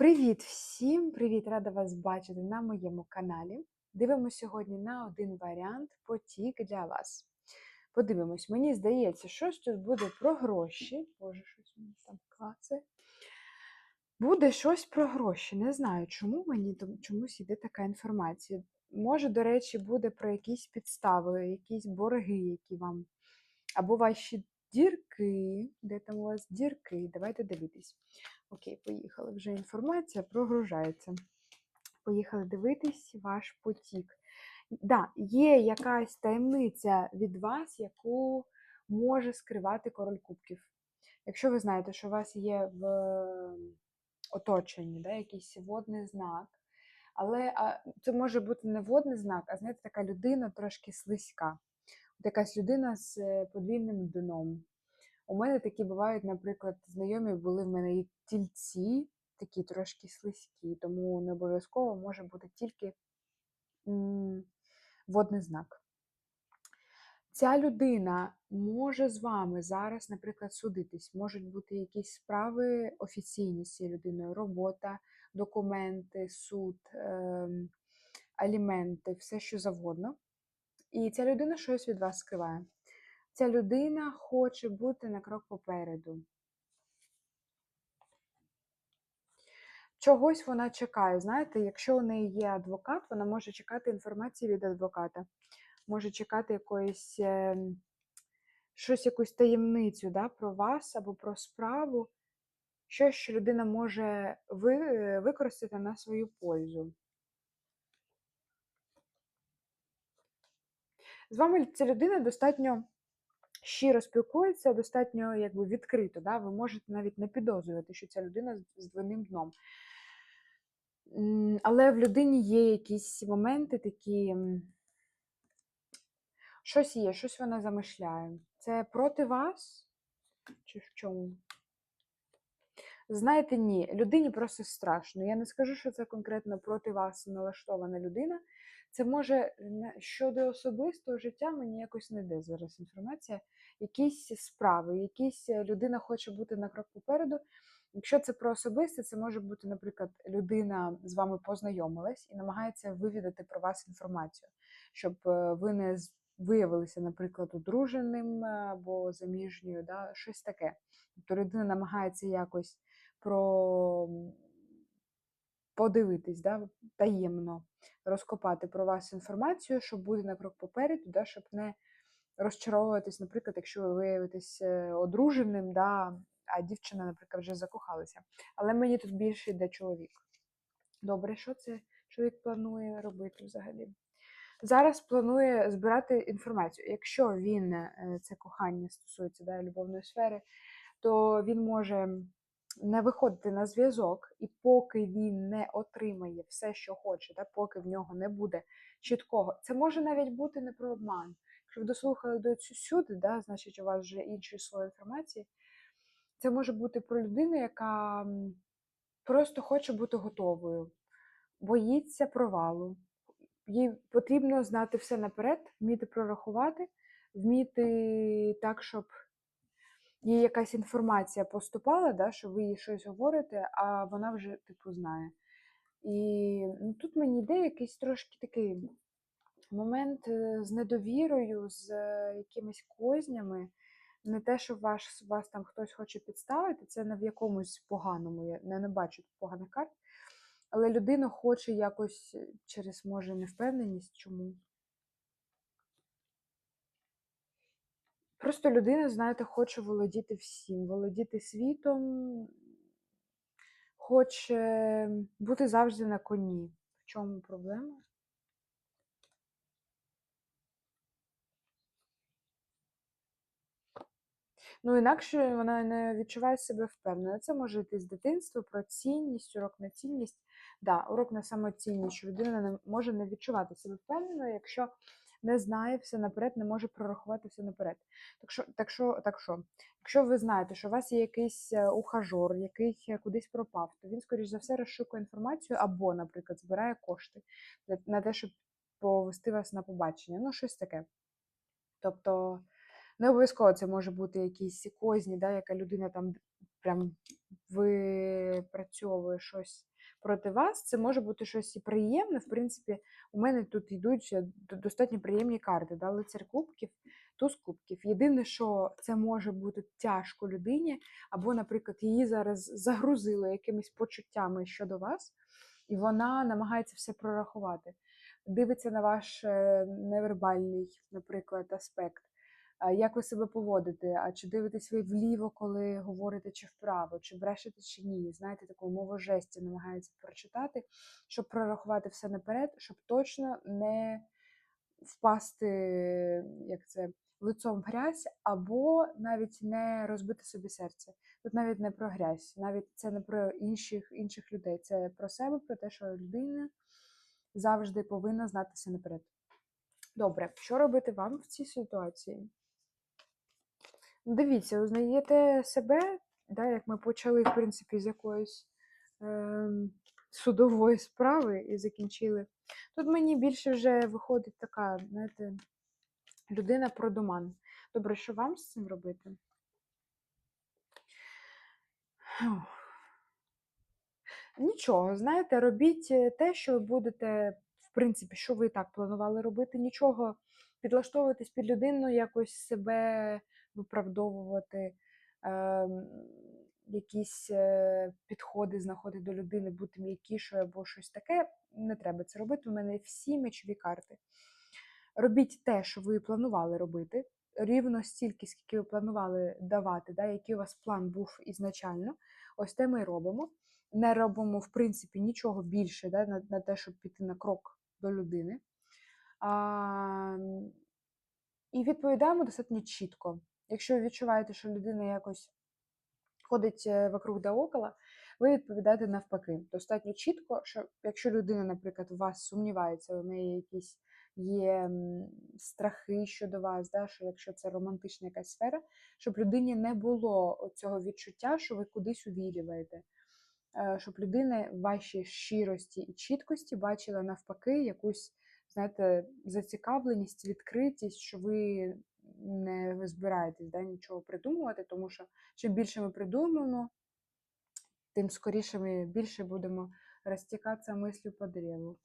Привіт всім! Привіт! Рада вас бачити на моєму каналі. Дивимося сьогодні на один варіант потік для вас. Подивимось, мені здається, щось тут буде про гроші. Боже, щось мені там клаце. Буде щось про гроші. Не знаю, чому мені чомусь йде така інформація. Може, до речі, буде про якісь підстави, якісь борги, які вам. Або ваші дірки. Де там у вас дірки? Давайте дивитись. Окей, поїхали. Вже інформація прогружається. Поїхали дивитись ваш потік. Да, є якась таємниця від вас, яку може скривати король кубків. Якщо ви знаєте, що у вас є в оточенні да, якийсь водний знак, але а, це може бути не водний знак, а знаєте, така людина трошки слизька. От якась людина з е, подвійним дном. У мене такі бувають, наприклад, знайомі були в мене і тільці, такі трошки слизькі, тому не обов'язково може бути тільки водний знак. Ця людина може з вами зараз, наприклад, судитись. Можуть бути якісь справи офіційні з цією людиною, робота, документи, суд, ем, аліменти, все що завгодно. І ця людина щось від вас скриває. Ця людина хоче бути на крок попереду. Чогось вона чекає. Знаєте, якщо у неї є адвокат, вона може чекати інформації від адвоката, може чекати якоїсь е, щось, якусь таємницю да, про вас або про справу, щось, що людина може е, використати на свою пользу. З вами ця людина достатньо щиро спілкується, достатньо якби відкрито. Да? Ви можете навіть не підозрювати, що ця людина з двойним дном. Але в людині є якісь моменти такі, щось є, щось вона замишляє. Це проти вас? Чи в чому? Знаєте, ні, людині просто страшно. Я не скажу, що це конкретно проти вас налаштована людина. Це може щодо особистого життя мені якось не йде зараз інформація. Якісь справи, якісь е, людина хоче бути на крок попереду. Якщо це про особисте, це може бути, наприклад, людина з вами познайомилась і намагається вивідати про вас інформацію, щоб е, ви не виявилися, наприклад, одруженим або заміжньою, да, щось таке. Тобто людина намагається якось про подивитись, да, таємно розкопати про вас інформацію, щоб бути на крок попереду, да, щоб не розчаровуватись, наприклад, якщо ви виявитесь е, одруженим, да, а дівчина, наприклад, вже закохалася. Але мені тут більше йде чоловік. Добре, що це чоловік планує робити взагалі? Зараз планує збирати інформацію. Якщо він е, це кохання стосується да, любовної сфери, то він може не виходити на зв'язок, і поки він не отримає все, що хоче, да, поки в нього не буде чіткого, це може навіть бути не про обман. Якщо ви дослухали до сюди, да, значить у вас вже інший слой інформації. Це може бути про людину, яка просто хоче бути готовою, боїться провалу. Їй потрібно знати все наперед, вміти прорахувати, вміти так, щоб їй якась інформація поступала, да, що ви їй щось говорите, а вона вже типу знає. І ну, тут мені йде якийсь трошки такий момент е, з недовірою, з е, якимись кознями. Не те, що ваш, вас там хтось хоче підставити, це не в якомусь поганому, я не, не бачу поганих карт. Але людина хоче якось е, через, може, невпевненість чому. Просто людина, знаєте, хоче володіти всім, володіти світом, хоче бути завжди на коні. В чому проблема? Ну, інакше вона не відчуває себе впевнено. Це може йти з дитинства про цінність, урок на цінність. Да, урок на самоцінність, що людина не може не відчувати себе впевнено, якщо не знає все наперед, не може прорахувати все наперед. Так що, так що, так що, якщо ви знаєте, що у вас є якийсь е, ухажор, який кудись пропав, то він, скоріш за все, розшукує інформацію або, наприклад, збирає кошти на те, щоб повести вас на побачення. Ну, щось таке. Тобто. Не обов'язково це може бути якісь козні, да, яка людина там прям випрацьовує щось проти вас. Це може бути щось і приємне. В принципі, у мене тут йдуть достатньо приємні карти. Да? Лицар кубків, туз кубків. Єдине, що це може бути тяжко людині, або, наприклад, її зараз загрузили якимись почуттями щодо вас, і вона намагається все прорахувати. Дивиться на ваш е, невербальний, наприклад, аспект як ви себе поводите, а чи дивитесь ви вліво, коли говорите, чи вправо, чи брешете, чи ні. Знаєте, таку мову жесті намагається прочитати, щоб прорахувати все наперед, щоб точно не впасти, як це, лицом в грязь, або навіть не розбити собі серце. Тут навіть не про грязь, навіть це не про інших інших людей. Це про себе, про те, що людина завжди повинна знатися наперед. Добре, що робити вам в цій ситуації? Дивіться, узнаєте себе, да, як ми почали, в принципі, з якоїсь е, судової справи і закінчили. Тут мені більше вже виходить така, знаєте, людина продуман. Добре, що вам з цим робити? Нічого, знаєте, робіть е, те, що ви будете, в принципі, що ви так планували робити. Нічого підлаштовуватись під людину, якось себе виправдовувати е, якісь підходи, знаходити до людини, бути м'якішою або щось таке. Не треба це робити. У мене всі мечові карти. Робіть те, що ви планували робити, рівно стільки, скільки ви планували давати, да, який у вас план був ізначально. Ось те ми робимо. Не робимо, в принципі, нічого більше да, на, на те, щоб піти на крок до людини. А, І відповідаємо достатньо чітко. Якщо ви відчуваєте, що людина якось ходить е, вокруг да около, ви відповідаєте навпаки. Достатньо чітко, що якщо людина, наприклад, у вас сумнівається, у неї якісь є страхи щодо вас, да, що якщо це романтична якась сфера, щоб людині не було цього відчуття, що ви кудись увірюєте. Е, щоб людина в вашій щирості і чіткості бачила навпаки якусь, знаєте, зацікавленість, відкритість, що ви не збираєтесь да, нічого придумувати, тому що чим більше ми придумаємо, тим скоріше ми більше будемо розтікатися мислю по древу.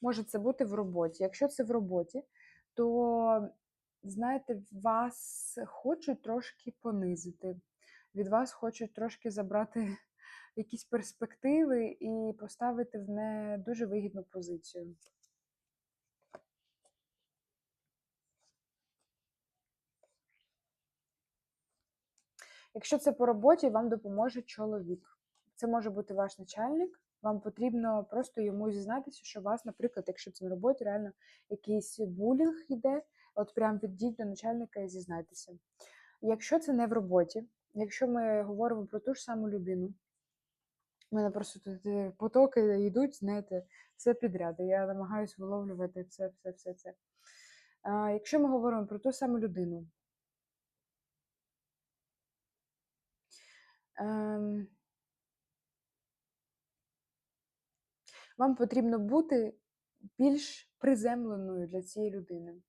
Може це бути в роботі. Якщо це в роботі, то, знаєте, вас хочуть трошки понизити, від вас хочуть трошки забрати якісь перспективи і поставити в не дуже вигідну позицію. Якщо це по роботі, вам допоможе чоловік. Це може бути ваш начальник. Вам потрібно просто йому зізнатися, що у вас, наприклад, якщо це на роботі, реально якийсь булінг йде, от прям відійдіть до начальника і зізнайтеся. Якщо це не в роботі, якщо ми говоримо про ту ж саму людину, у мене просто тут потоки йдуть, знаєте, все підряд. Я намагаюся виловлювати все, все, все це. А, Якщо ми говоримо про ту саму людину, ем, вам потрібно бути більш приземленою для цієї людини.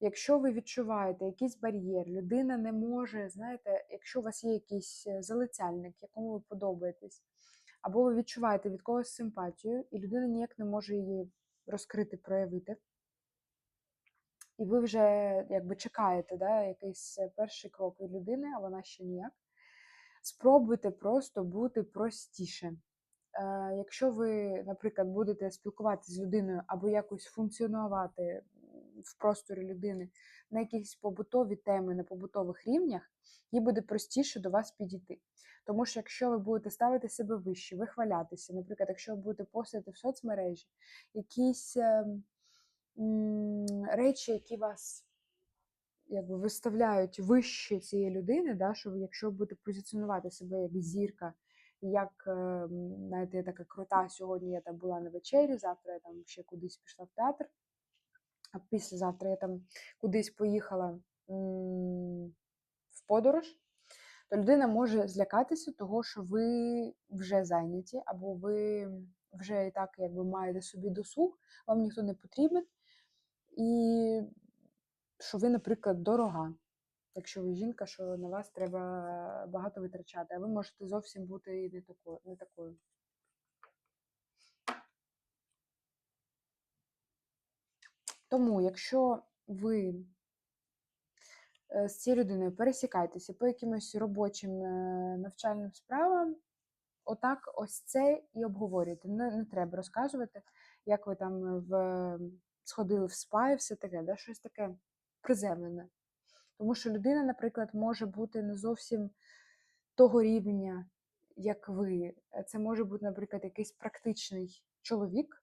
Якщо ви відчуваєте якийсь бар'єр, людина не може, знаєте, якщо у вас є якийсь е, залицяльник, якому ви подобаєтесь, або ви відчуваєте від когось симпатію, і людина ніяк не може її розкрити, проявити. І ви вже якби чекаєте да, якийсь перший крок від людини, а вона ще ніяк. Спробуйте просто бути простіше. Е, Якщо ви, наприклад, будете спілкуватися з людиною або якось функціонувати в просторі людини на якісь побутові теми, на побутових рівнях, їй буде простіше до вас підійти. Тому що якщо ви будете ставити себе вище, вихвалятися, наприклад, якщо ви будете постати в соцмережі, якісь е, м, речі, які вас якби виставляють вище цієї людини, да, що ви, якщо ви будете позиціонувати себе як зірка, як, е, знаєте, я така крута, сьогодні я там була на вечері, завтра я там ще кудись пішла в театр, а післязавтра я там кудись поїхала в подорож то людина може злякатися того, що ви вже зайняті, або ви вже і так якби маєте собі досуг, вам ніхто не потрібен. І що ви, наприклад, дорога. Якщо ви жінка, що на вас треба багато витрачати, а ви можете зовсім бути і не такою. Не такою. Тому, якщо ви е, з цією людиною пересікаєтеся по якимось робочим е, навчальним справам, отак ось це і обговорюєте. Не, не треба розказувати, як ви там в, сходили в спа і все таке, да? щось таке приземлене. Тому що людина, наприклад, може бути не зовсім того рівня, як ви. Це може бути, наприклад, якийсь практичний чоловік,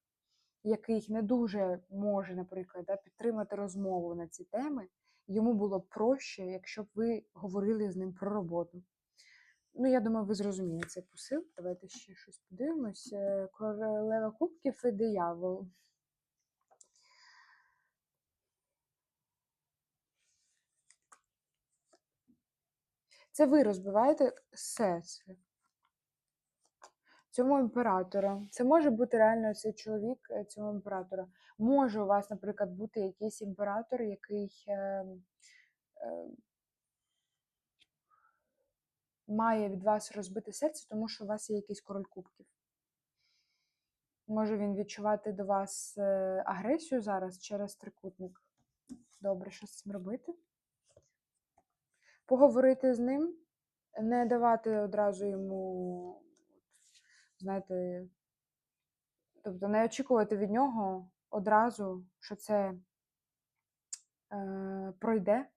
який не дуже може, наприклад, да, підтримати розмову на ці теми. Йому було б проще, якщо б ви говорили з ним про роботу. Ну, я думаю, ви зрозуміли цей посил. Давайте ще щось подивимось. Е, Королева кубків і диявол. Це ви розбиваєте серце цьому імператору. Це може бути реально цей чоловік е, цього імператора. Може у вас, наприклад, бути якийсь імператор, який е, е, має від вас розбите серце, тому що у вас є якийсь король кубків. Може він відчувати до вас е, агресію зараз через трикутник. Добре, що з цим робити? Поговорити з ним, не давати одразу йому, знаєте, тобто не очікувати від нього одразу, що це е, пройде,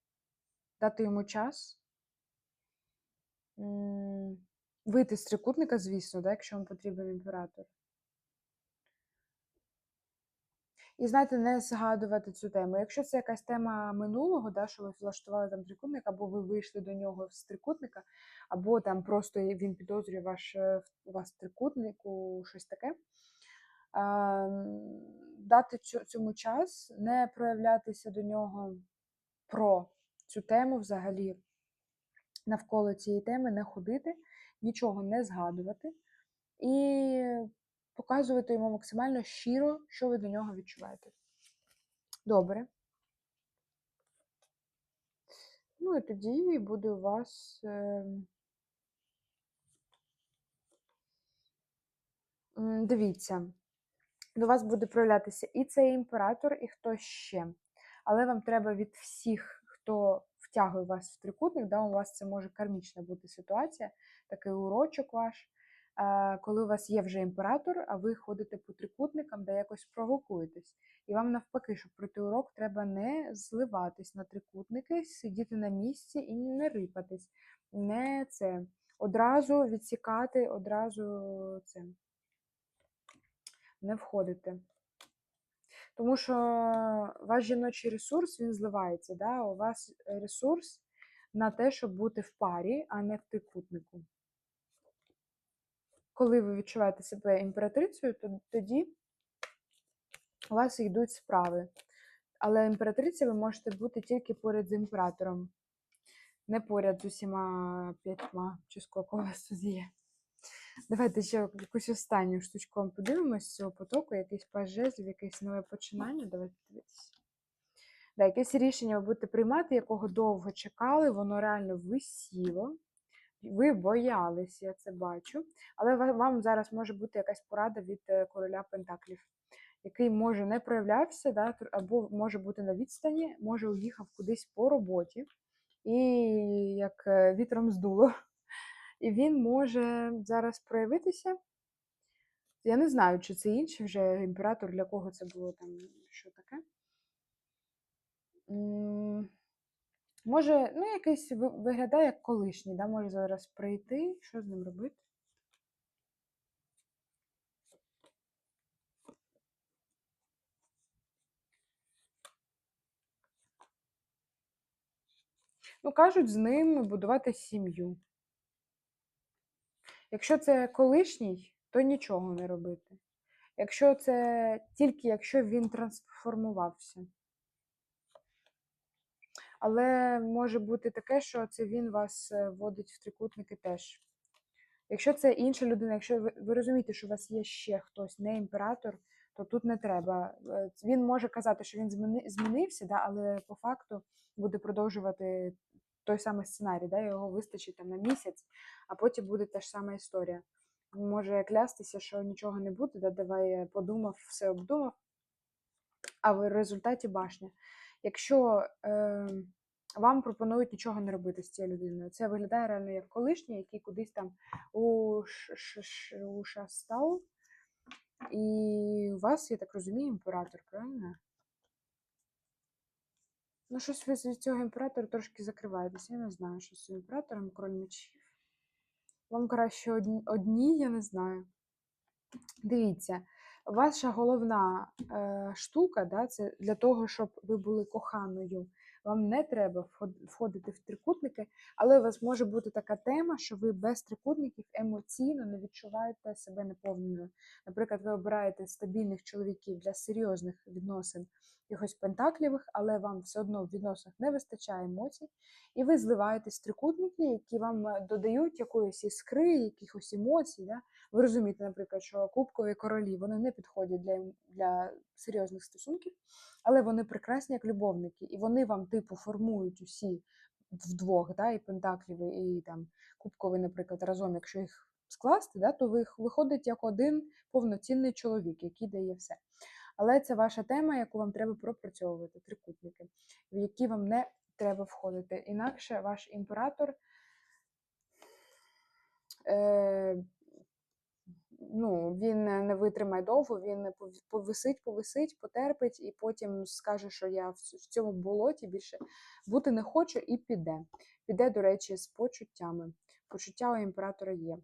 дати йому час. Вийти з трикутника, звісно, да, якщо вам потрібен імператор. І знаєте, не згадувати цю тему. Якщо це якась тема минулого, да, що ви влаштували там трикутник, або ви вийшли до нього з трикутника, або там просто він підозрює ваш, е, вас в трикутнику, щось таке. Ем, Дати цьому час, не проявлятися до нього про цю тему взагалі навколо цієї теми, не ходити, нічого не згадувати. І показувати йому максимально щиро, що ви до нього відчуваєте. Добре. Ну і тоді буде у вас. е, Дивіться, до вас буде проявлятися і цей імператор, і хто ще. Але вам треба від всіх, хто втягує вас в трикутник, да, у вас це може кармічна бути ситуація, такий урочок ваш, коли у вас є вже імператор, а ви ходите по трикутникам, де якось провокуєтесь. І вам навпаки, щоб пройти урок, треба не зливатись на трикутники, сидіти на місці і не рипатись. Не це. Одразу відсікати, одразу це. Не входити. Тому що ваш жіночий ресурс він зливається. Да? У вас ресурс на те, щоб бути в парі, а не в трикутнику. Коли ви відчуваєте себе імператрицею, то тоді у вас йдуть справи. Але імператриця ви можете бути тільки поряд з імператором, не поряд з усіма п'ятьма, чи скільки у вас тут є. Давайте ще якусь останню штучку вам подивимось з цього потоку, якийсь паж жезлів, якесь нове починання. Давайте дивитися. Да, якесь рішення ви будете приймати, якого довго чекали, воно реально висіло. Ви боялись, я це бачу. Але вам зараз може бути якась порада від е, короля Пентаклів, який може не проявлявся, да, або може бути на відстані, може уїхав кудись по роботі, і як е, вітром здуло. І він може зараз проявитися. Я не знаю, чи це інший вже імператор, для кого це було там, що таке. Може, ну, якийсь виглядає як колишній, да? може зараз прийти, що з ним робити? Ну, кажуть, з ним будувати сім'ю. Якщо це колишній, то нічого не робити. Якщо це тільки якщо він трансформувався. Але може бути таке, що це він вас е, вводить в трикутники теж. Якщо це інша людина, якщо ви, ви розумієте, що у вас є ще хтось, не імператор, то тут не треба. Е, Він може казати, що він зміни- змінився, да, але по факту буде продовжувати той самий сценарій, да, його вистачить там на місяць, а потім буде та ж сама історія. Може клястися, що нічого не буде, да, давай подумав, все обдумав, а в результаті башня. Якщо е, вам пропонують нічого не робити з цією людиною, це виглядає реально як колишній, який кудись там у, став, і у вас, я так розумію, імператор, правильно? Ну, щось ви з цього імператора трошки закриваєтесь. Я не знаю, що з імператором, король мечів. Вам краще одні, одні, я не знаю. Дивіться, ваша головна е, штука, да, це для того, щоб ви були коханою. Вам не треба входити в трикутники, але у вас може бути така тема, що ви без трикутників емоційно не відчуваєте себе наповненою. Наприклад, ви обираєте стабільних чоловіків для серйозних відносин, якихось пентаклівих, але вам все одно в відносинах не вистачає емоцій, і ви зливаєтесь трикутники, які вам е, додають якоїсь іскри, якихось емоцій. Да? Ви розумієте, наприклад, що кубкові королі вони не підходять для, для серйозних стосунків, але вони прекрасні як любовники, і вони вам, типу, формують усі вдвох, да, і пентаклівий, і там кубковий, наприклад, разом, якщо їх скласти, да, то ви- виходить як один повноцінний чоловік, який дає все. Але це ваша тема, яку вам треба пропрацьовувати, трикутники, в які вам не треба входити. Інакше ваш імператор. Е, ну, він не витримає довго, він пов- повисить, повисить, потерпить, і потім скаже, що я в цьому болоті більше бути не хочу, і піде. Піде, до речі, з почуттями. Почуття у імператора є.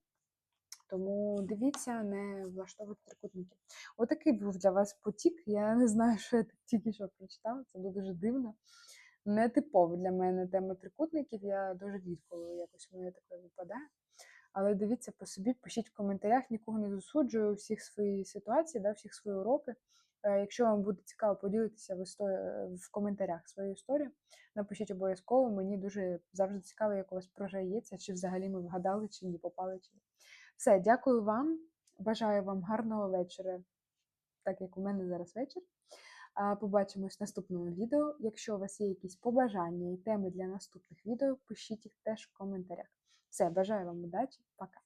Тому дивіться, не влаштовуйте трикутники. Отакий був для вас потік. Я не знаю, що я тільки що прочитала. Це було дуже дивно. Нетипово для мене тема трикутників. Я дуже рідко якось в мене таке випадає. Але дивіться по собі, пишіть в коментарях, нікого не засуджую, всіх свої ситуації, да, всіх свої уроки. Е, Якщо вам буде цікаво поділитися в, істо- в коментарях свою історію, напишіть обов'язково. Мені дуже завжди цікаво, як у вас прожається, чи взагалі ми вгадали, чи ні, попали, чи ні. Все, дякую вам. Бажаю вам гарного вечора, так як у мене зараз вечір. Побачимось в наступному відео. Якщо у вас є якісь побажання і теми для наступних відео, пишіть їх теж в коментарях. Все, бажаю вам удачі, пока.